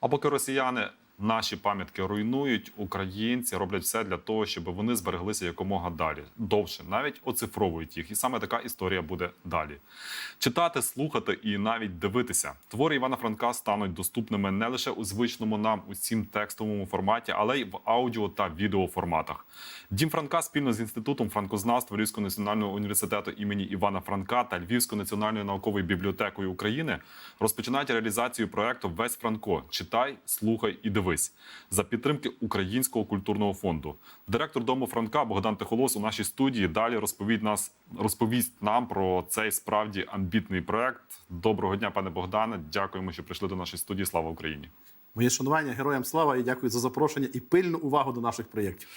А поки росіяни наші пам'ятки руйнують, українці роблять все для того, щоб вони збереглися якомога далі, довше, навіть оцифровують їх. І саме така історія буде далі. Читати, слухати і навіть дивитися. Твори Івана Франка стануть доступними не лише у звичному нам усім текстовому форматі, але й в аудіо та відеоформатах. Дім Франка спільно з інститутом франкознавства Львівського національного університету імені Івана Франка та Львівською національною науковою бібліотекою України розпочинають реалізацію проекту Весь Франко. Читай, слухай і дивись за підтримки Українського культурного фонду. Директор дому Франка Богдан Тихолос у нашій студії далі розповість нас розповість нам про цей справді амбітний проект. Доброго дня, пане Богдане. Дякуємо, що прийшли до нашої студії. Слава Україні! Моє шанування героям слава і дякую за запрошення і пильну увагу до наших проєктів.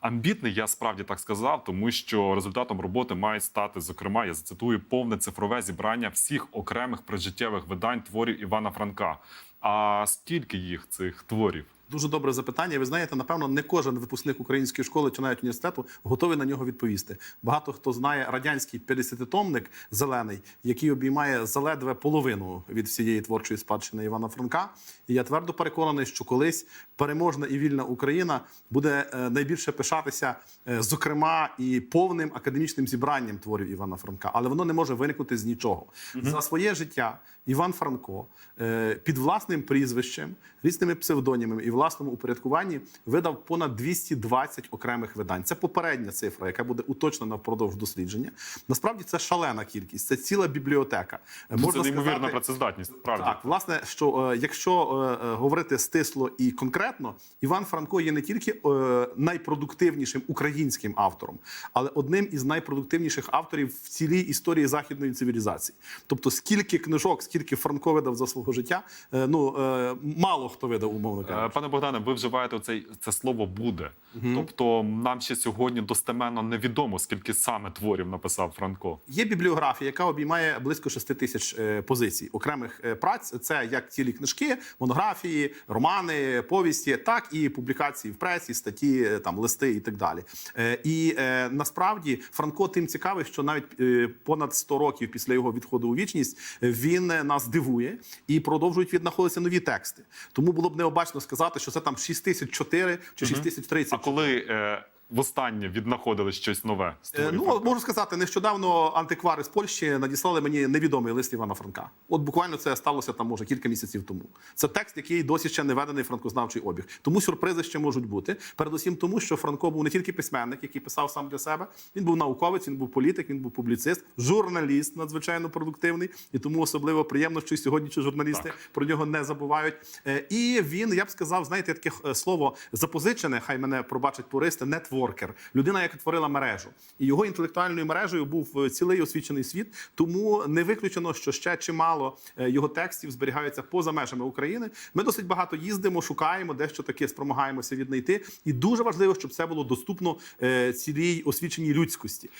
Амбітний, я справді так сказав, тому що результатом роботи має стати, зокрема, я зацитую повне цифрове зібрання всіх окремих прижиттєвих видань творів Івана Франка. А скільки їх цих творів? Дуже добре запитання. Ви знаєте, напевно, не кожен випускник української школи чи навіть університету готовий на нього відповісти. Багато хто знає радянський 50-томник зелений, який обіймає заледве половину від всієї творчої спадщини Івана Франка. І я твердо переконаний, що колись переможна і вільна Україна буде е, найбільше пишатися, е, зокрема, і повним академічним зібранням творів Івана Франка, але воно не може виникнути з нічого. За своє життя Іван Франко е, під власним прізвищем, різними псевдонімами і власному упорядкуванні видав понад 220 окремих видань. Це попередня цифра, яка буде уточнена впродовж дослідження. Насправді це шалена кількість, це ціла бібліотека. Е, Це неймовірна працездатність. Справді так, власне, що е, якщо е, говорити стисло і конкретно, Іван Франко є не тільки найпродуктивнішим українським автором, але одним із найпродуктивніших авторів в цілій історії західної цивілізації. Тобто, скільки книжок, скільки Франко видав за свого життя, ну мало хто видав, умовно кажучи. Пане Богдане, ви вживаєте цей це слово буде. Тобто, нам ще сьогодні достеменно невідомо, скільки саме творів написав Франко. Є бібліографія, яка обіймає близько 6 тисяч е, позицій окремих е, праць. Це як цілі книжки, монографії, романи, повісті, так і публікації в пресі, статті, е, там листи і так далі. Е, І е, насправді Франко тим цікавий, що навіть е, понад 100 років після його відходу у вічність він нас дивує і продовжують віднаходитися нові тексти. Тому було б необачно сказати, що це там 6004 чи 6030. А коли е, востаннє віднаходили щось нове? з Е, Ну, Франка? можу сказати, нещодавно антиквари з Польщі надіслали мені невідомий лист Івана Франка. От буквально це сталося там, може, кілька місяців тому. Це текст, який досі ще не введений в франкознавчий обіг. Тому сюрпризи ще можуть бути. Передусім, тому що Франко був не тільки письменник, який писав сам для себе. Він був науковець, він був політик, він був публіцист, журналіст надзвичайно продуктивний. І тому особливо приємно, що сьогодні чи журналісти Так. про нього не забувають. Е, І він, я б сказав, знаєте, таке е, слово запозичене, хай мене пробачать пуристи, нетворкер. Людина, яка творила мережу. І його інтелектуальною мережею був е, цілий освічений світ. Тому не виключено, що ще чимало е, його текстів зберігаються поза межами України. Ми досить багато їздимо, шукаємо, дещо таке спромагаємося віднайти. І дуже важливо, щоб це було доступно е, цілій освіченій людськості.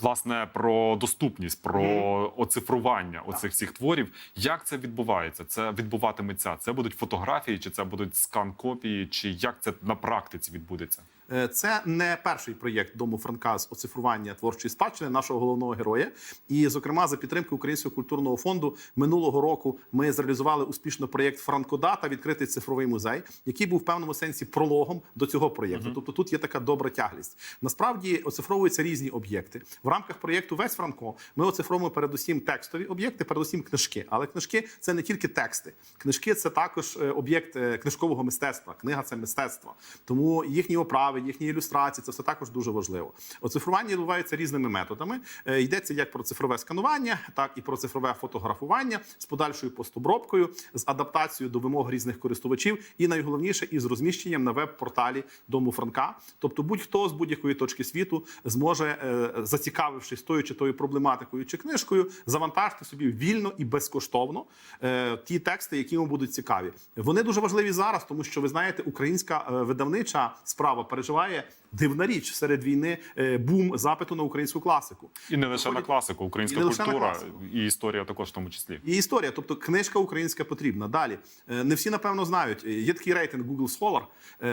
Власне, про доступність, про оцифрування оцих всіх творів. Як це відбувається? Це відбуватиметься? Це будуть фотографії, чи це будуть скан-копії, чи як це на практиці відбудеться? Е, Це не перший проєкт дому Франка з оцифрування творчої спадщини нашого головного героя. І, зокрема, за підтримки Українського культурного фонду минулого року ми зреалізували успішно проєкт Франкодата, відкритий цифровий музей, який був в певному сенсі прологом до цього проєкту. Тобто тут є така добра тяглість. Насправді оцифровуються різні об'єкти. В рамках проєкту Весь Франко ми оцифровуємо передусім текстові об'єкти, передусім книжки. Але книжки це не тільки тексти. Книжки це також е, об'єкт е, книжкового мистецтва. Книга це мистецтво. Тому їхні оправи, їхні ілюстрації це все також дуже важливо. Оцифрування відбувається різними методами. Е, Йдеться як про цифрове сканування, так і про цифрове фотографування з подальшою постобробкою, з адаптацією до вимог різних користувачів, і найголовніше із розміщенням на веб-порталі Дому Франка. Тобто, будь-хто з будь-якої точки світу зможе, е, зацікавившись тою чи тою проблематикою чи книжкою, завантажити собі вільно і безкоштовно е, ті тексти, які йому будуть цікаві. Вони дуже важливі зараз, тому що ви знаєте, українська видавнича справа переживає дивна річ серед війни е, бум запиту на українську класику. І не лише на класику, українська І культура класику. і історія також в тому числі. І історія, тобто книжка українська потрібна. Далі Е, не всі напевно знають. е, Є такий рейтинг Google Scholar,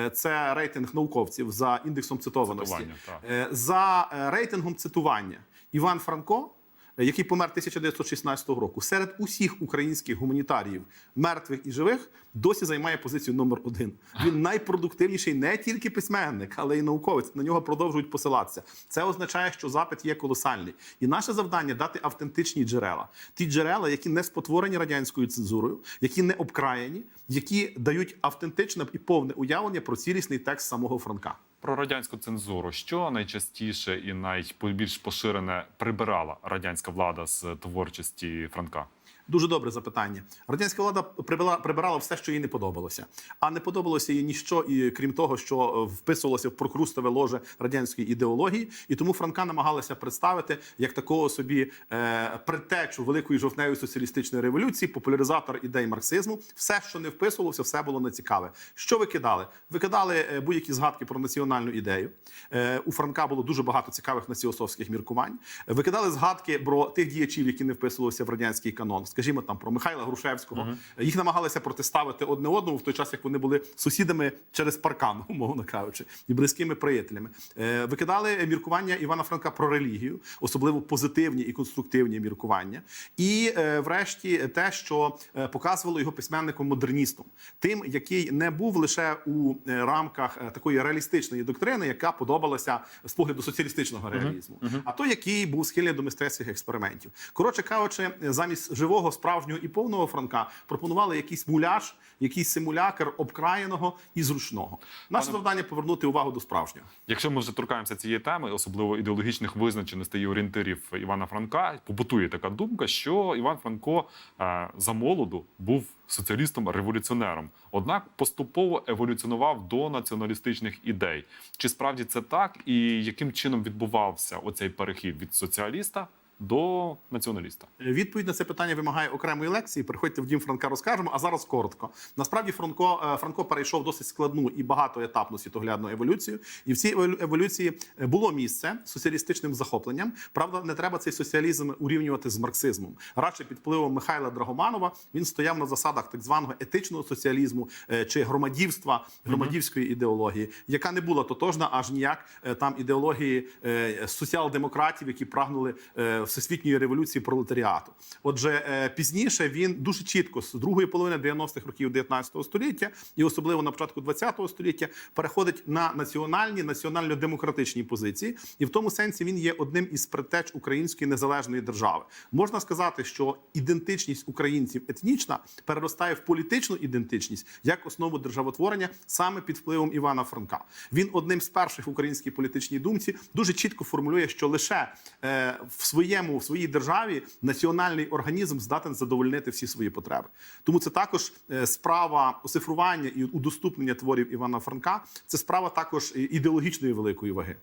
це рейтинг науковців за індексом цитованості. Цитування, За рейтингом цитування Іван Франко. Е, Який помер 1916 року серед усіх українських гуманітаріїв, мертвих і живих, досі займає позицію номер один. Він найпродуктивніший не тільки письменник, але й науковець. На нього продовжують посилатися. Це означає, що запит є колосальний. І наше завдання дати автентичні джерела. Ті джерела, які не спотворені радянською цензурою, які не обкраєні, які дають автентичне і повне уявлення про цілісний текст самого Франка. Про радянську цензуру, що найчастіше і найбільш поширене прибирала радянська влада з творчості Франка? Дуже добре запитання. Радянська влада прибила, прибирала все, що їй не подобалося. А не подобалося їй ніщо, і крім того, що е, вписувалося в прокрустове ложе радянської ідеології, і тому Франка намагалася представити як такого собі е, предтечу великої жовтневої соціалістичної революції, популяризатор ідей марксизму. Все, що не вписувалося, все було нецікаве. Що викидали? Викидали е, будь-які згадки про національну ідею. Е, у Франка було дуже багато цікавих націосовських міркувань. Викидали згадки про тих діячів, які не вписувалися в радянський канон. Скажімо, там про Михайла Грушевського. Їх намагалися протиставити одне одному в той час, як вони були сусідами через паркан, умовно кажучи, і близькими приятелями. Е, Викидали міркування Івана Франка про релігію, особливо позитивні і конструктивні міркування. І, е, врешті, те, що е, показувало його письменником модерністом, тим, який не був лише у рамках такої реалістичної доктрини, яка подобалася з погляду соціалістичного реалізму, а той, який був схильний до мистецьких експериментів. Коротше кажучи, замість живого, справжнього і повного Франка пропонували якийсь муляж, якийсь симулякр обкраєного і зручного. Наше Пане- завдання повернути увагу до справжнього. Якщо ми вже торкаємося цієї теми, особливо ідеологічних визначеностей і орієнтирів Івана Франка, побутує така думка, що Іван Франко е, за молоду був соціалістом-революціонером, однак поступово еволюціонував до націоналістичних ідей. Чи справді це так, і яким чином відбувався оцей перехід від соціаліста до націоналіста? Відповідь на це питання вимагає окремої лекції. Приходьте в дім Франка, розкажемо. А зараз коротко. Насправді, Франко е, Франко перейшов досить складну і багатоетапну світоглядну еволюцію. І в цій еволю- еволюції е, було місце соціалістичним захопленням. Правда, не треба цей соціалізм урівнювати з марксизмом. Радше під впливом Михайла Драгоманова він стояв на засадах так званого етичного соціалізму е, чи громадівства, громадівської ідеології, яка не була тотожна аж ніяк е, там ідеології е, соціал-демократів, які прагнули е, всесвітньої революції пролетаріату. Отже, е, пізніше він дуже чітко з другої половини 90-х років 19 століття і особливо на початку 20-го століття переходить на національні національно-демократичні позиції, і в тому сенсі він є одним із предтеч української незалежної держави. Можна сказати, що ідентичність українців етнічна переростає в політичну ідентичність як основу державотворення саме під впливом Івана Франка. Він одним з перших в українській політичній думці дуже чітко формулює, що лише е, в своєму в своїй державі національний організм здатен задовольнити всі свої потреби. Тому це також е, справа оцифрування і удоступнення творів Івана Франка. Це справа також ідеологічної великої ваги.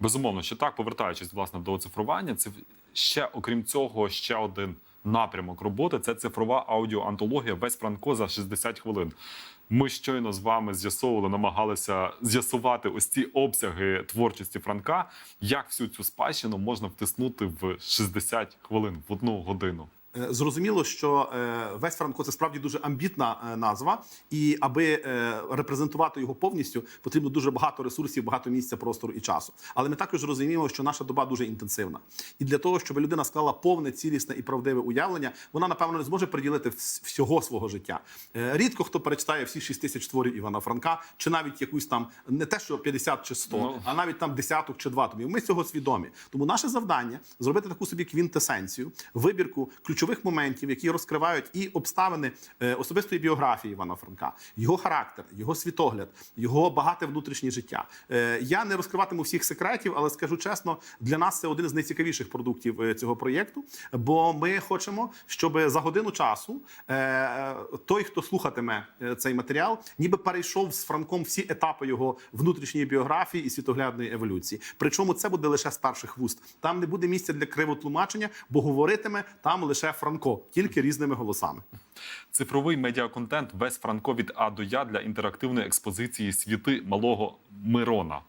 Безумовно, що так, повертаючись власне до цифрування, це ще окрім цього, ще один напрямок роботи це цифрова аудіоантологія Весь Франко за 60 хвилин. Ми щойно з вами з'ясовували, намагалися з'ясувати ось ці обсяги творчості Франка. Як всю цю спадщину можна втиснути в 60 хвилин в одну годину? Е, Зрозуміло, що весь Франко це справді дуже амбітна е, назва, і аби е, репрезентувати його повністю, потрібно дуже багато ресурсів, багато місця, простору і часу. Але ми також розуміємо, що наша доба дуже інтенсивна, і для того, щоб людина склала повне, цілісне і правдиве уявлення, вона напевно не зможе приділити всього свого життя. Рідко хто перечитає всі 6 тисяч творів Івана Франка, чи навіть якусь там не те, що 50 чи 100, Ну. а навіть там десяток чи два томів. Ми цього свідомі. Тому наше завдання зробити таку собі квінтесенцію, вибірку ключових моментів, які розкривають і обставини е, особистої біографії Івана Франка, його характер, його світогляд, його багате внутрішнє життя. Е, Я не розкриватиму всіх секретів, але скажу чесно, для нас це один з найцікавіших продуктів е, цього проєкту. Бо ми хочемо, щоб за годину часу той, хто слухатиме цей матеріал, ніби перейшов з Франком всі етапи його внутрішньої біографії і світоглядної еволюції. Причому це буде лише з перших вуст. Там не буде місця для кривотлумачення, бо говоритиме там лише Франко, тільки різними голосами. Цифровий медіаконтент весь Франко від А до Я для інтерактивної експозиції світи малого Мирона.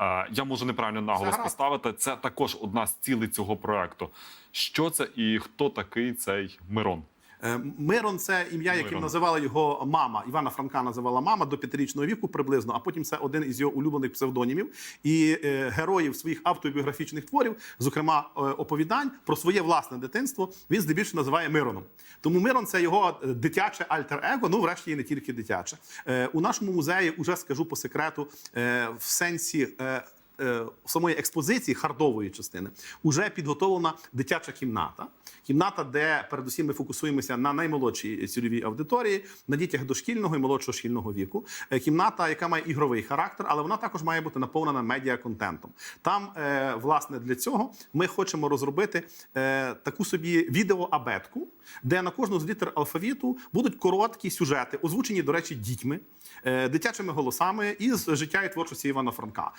Е, Я можу неправильно наголос поставити. Це також одна з цілей цього проекту. Що це і хто такий цей Мирон? Е, Мирон це ім'я, яким Мирон. називала його мама. Івана Франка називала мама до п'ятирічного віку приблизно, а потім це один із його улюблених псевдонімів. І е, героїв своїх автобіографічних творів, зокрема е, оповідань про своє власне дитинство, він здебільшого називає Мироном. Тому Мирон це його е, дитяче альтер-его, ну врешті і не тільки дитяче. Е, у нашому музеї, уже скажу по секрету, е, в сенсі. Е, е, самої експозиції хардової частини вже підготовлена дитяча кімната. Кімната, де передусім ми фокусуємося на наймолодшій цільовій аудиторії, на дітях дошкільного і молодшого шкільного віку. Е, Кімната, яка має ігровий характер, але вона також має бути наповнена медіаконтентом. Там, е, власне, для цього ми хочемо розробити е, таку собі відеоабетку, де на кожну з літер алфавіту будуть короткі сюжети, озвучені, до речі, дітьми, дитячими голосами із життя і творчості Івана Франка.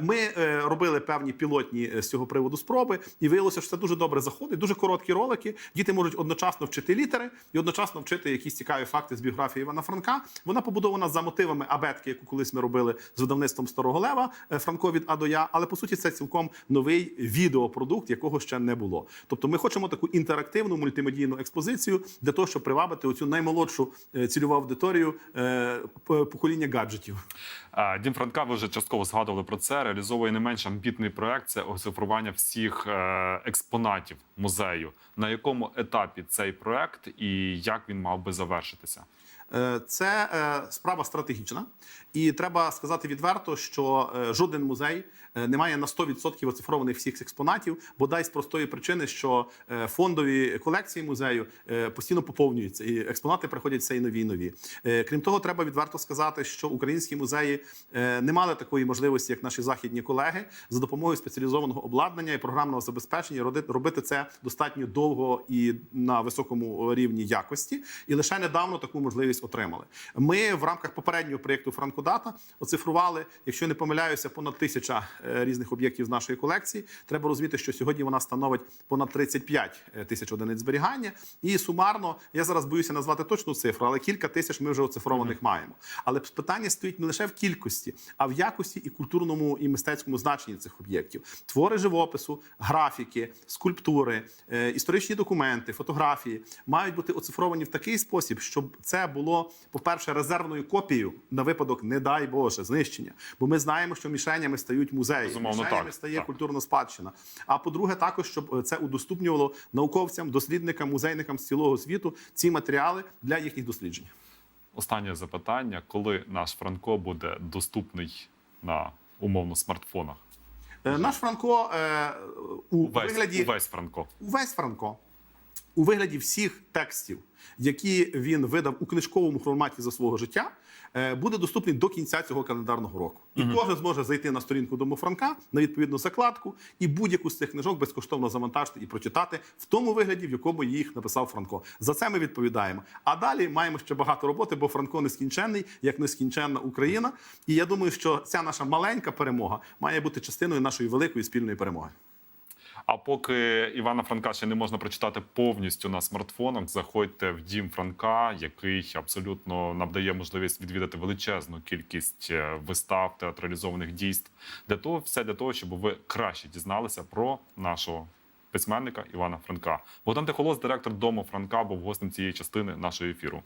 Ми робили певні пілотні з цього приводу спроби, і виявилося, що це дуже добре заходить. Дуже короткі ролики. Діти можуть одночасно вчити літери і одночасно вчити якісь цікаві факти з біографії Івана Франка. Вона побудована за мотивами абетки, яку колись ми робили з видавництвом старого лева е, Франко від А до Я. Але по суті, це цілком новий відеопродукт, якого ще не було. Тобто, ми хочемо таку інтерактивну мультимедійну експозицію для того, щоб привабити оцю наймолодшу е, цільову аудиторію е, покоління гаджетів. Дім Франка, ви вже частково згадували про це. Реалізовує не менш амбітний проект це оцифрування всіх експонатів музею. На якому етапі цей проект і як він мав би завершитися? Е, Це е, справа стратегічна, і треба сказати відверто, що е, жоден музей е, не має на 100% оцифрованих всіх експонатів, бодай з простої причини, що е, фондові колекції музею е, постійно поповнюються, і експонати приходять все і нові і нові. Крім того, треба відверто сказати, що українські музеї не мали такої можливості, як наші західні колеги, за допомогою спеціалізованого обладнання і програмного забезпечення робити це достатньо довго і на високому рівні якості. І лише недавно таку можливість отримали. Ми в рамках попереднього проєкту Франкодата оцифрували, якщо не помиляюся, понад тисяча різних об'єктів з нашої колекції. Треба розуміти, що сьогодні вона становить понад 35 тисяч одиниць зберігання. І сумарно я зараз боюся назвати точну цифру, але кілька тисяч ми вже оцифрованих маємо. Але питання стоїть не лише в кількості, а в якості і культурному і мистецькому значенні цих об'єктів. Твори живопису, графіки, скульптури, е, історичні документи, фотографії мають бути оцифровані в такий спосіб, щоб це було, по-перше, резервною копією на випадок, не дай Боже, знищення. Бо ми знаємо, що мішенями стають музеї, Безумовно, мішенями так, стає так. культурна спадщина. А по-друге, також щоб е, це удоступнювало науковцям, дослідникам, музейникам з цілого світу ці матеріали для їхніх досліджень. Останнє запитання: коли наш Франко буде доступний на умовно смартфонах? Е, Наш Франко е, у Увесь, вигляді увесь Франко. увесь Франко у вигляді всіх текстів, які він видав у книжковому форматі за свого життя, е, буде доступний до кінця цього календарного року. І кожен зможе зайти на сторінку Дому Франка на відповідну закладку і будь-яку з цих книжок безкоштовно завантажити і прочитати в тому вигляді, в якому їх написав Франко. За це ми відповідаємо. А далі маємо ще багато роботи, бо Франко нескінченний, як нескінченна Україна. І я думаю, що ця наша маленька перемога має бути частиною нашої великої спільної перемоги. А поки Івана Франка ще не можна прочитати повністю на смартфонах, заходьте в дім Франка, який абсолютно нам дає можливість відвідати величезну кількість е, вистав, театралізованих дійств. Для того, все для того, щоб ви краще дізналися про нашого письменника Івана Франка. Богдан Тихолос, директор дому Франка, був гостем цієї частини нашого ефіру.